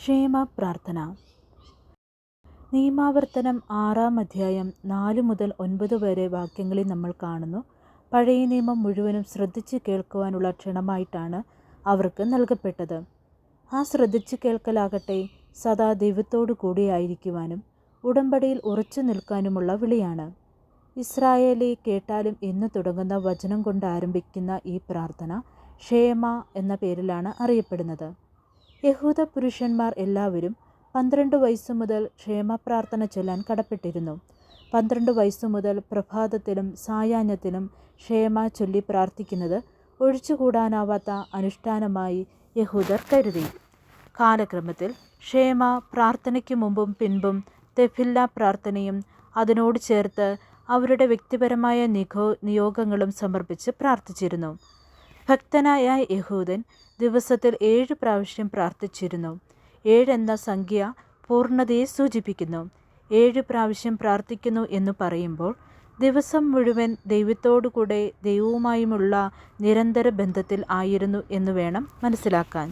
ക്ഷേമ പ്രാർത്ഥന നിയമാവർത്തനം ആറാം അധ്യായം നാല് മുതൽ ഒൻപത് വരെ വാക്യങ്ങളിൽ നമ്മൾ കാണുന്നു. പഴയ നിയമം മുഴുവനും ശ്രദ്ധിച്ച് കേൾക്കുവാനുള്ള ക്ഷണമായിട്ടാണ് അവർക്ക് നൽകപ്പെട്ടത്. ആ ശ്രദ്ധിച്ച് കേൾക്കലാകട്ടെ സദാ ദൈവത്തോടു കൂടിയായിരിക്കുവാനും ഉടമ്പടിയിൽ ഉറച്ചു നിൽക്കാനുമുള്ള വിളിയാണ്. ഇസ്രായേലി കേട്ടാലും എന്ന് തുടങ്ങുന്ന വചനം കൊണ്ട് ആരംഭിക്കുന്ന ഈ പ്രാർത്ഥന ക്ഷേമ എന്ന പേരിലാണ് അറിയപ്പെടുന്നത്. യഹൂദ പുരുഷന്മാർ എല്ലാവരും പന്ത്രണ്ട് വയസ്സു മുതൽ ക്ഷേമപ്രാർത്ഥന ചൊല്ലാൻ കടപ്പെട്ടിരുന്നു. പന്ത്രണ്ട് വയസ്സു മുതൽ പ്രഭാതത്തിലും സായാഹ്നത്തിലും ക്ഷേമ ചൊല്ലി പ്രാർത്ഥിക്കുന്നത് ഒഴിച്ചുകൂടാനാവാത്ത അനുഷ്ഠാനമായി യഹൂദർ കരുതി. കാലക്രമത്തിൽ ക്ഷേമ പ്രാർത്ഥനയ്ക്ക് മുമ്പും പിൻപും തെഫില്ല പ്രാർത്ഥനയും അതിനോട് ചേർത്ത് അവരുടെ വ്യക്തിപരമായ നിഗോ നിയോഗങ്ങളും സമർപ്പിച്ച് പ്രാർത്ഥിച്ചിരുന്നു. ഭക്തനായ യഹൂദൻ ദിവസത്തിൽ ഏഴ് പ്രാവശ്യം പ്രാർത്ഥിച്ചിരുന്നു. ഏഴെന്ന സംഖ്യ പൂർണതയെ സൂചിപ്പിക്കുന്നു. ഏഴ് പ്രാവശ്യം പ്രാർത്ഥിക്കുന്നു എന്ന് പറയുമ്പോൾ ദിവസം മുഴുവൻ ദൈവത്തോടുകൂടെ ദൈവവുമായുമുള്ള നിരന്തര ബന്ധത്തിൽ ആയിരുന്നു എന്ന് വേണം മനസ്സിലാക്കാൻ.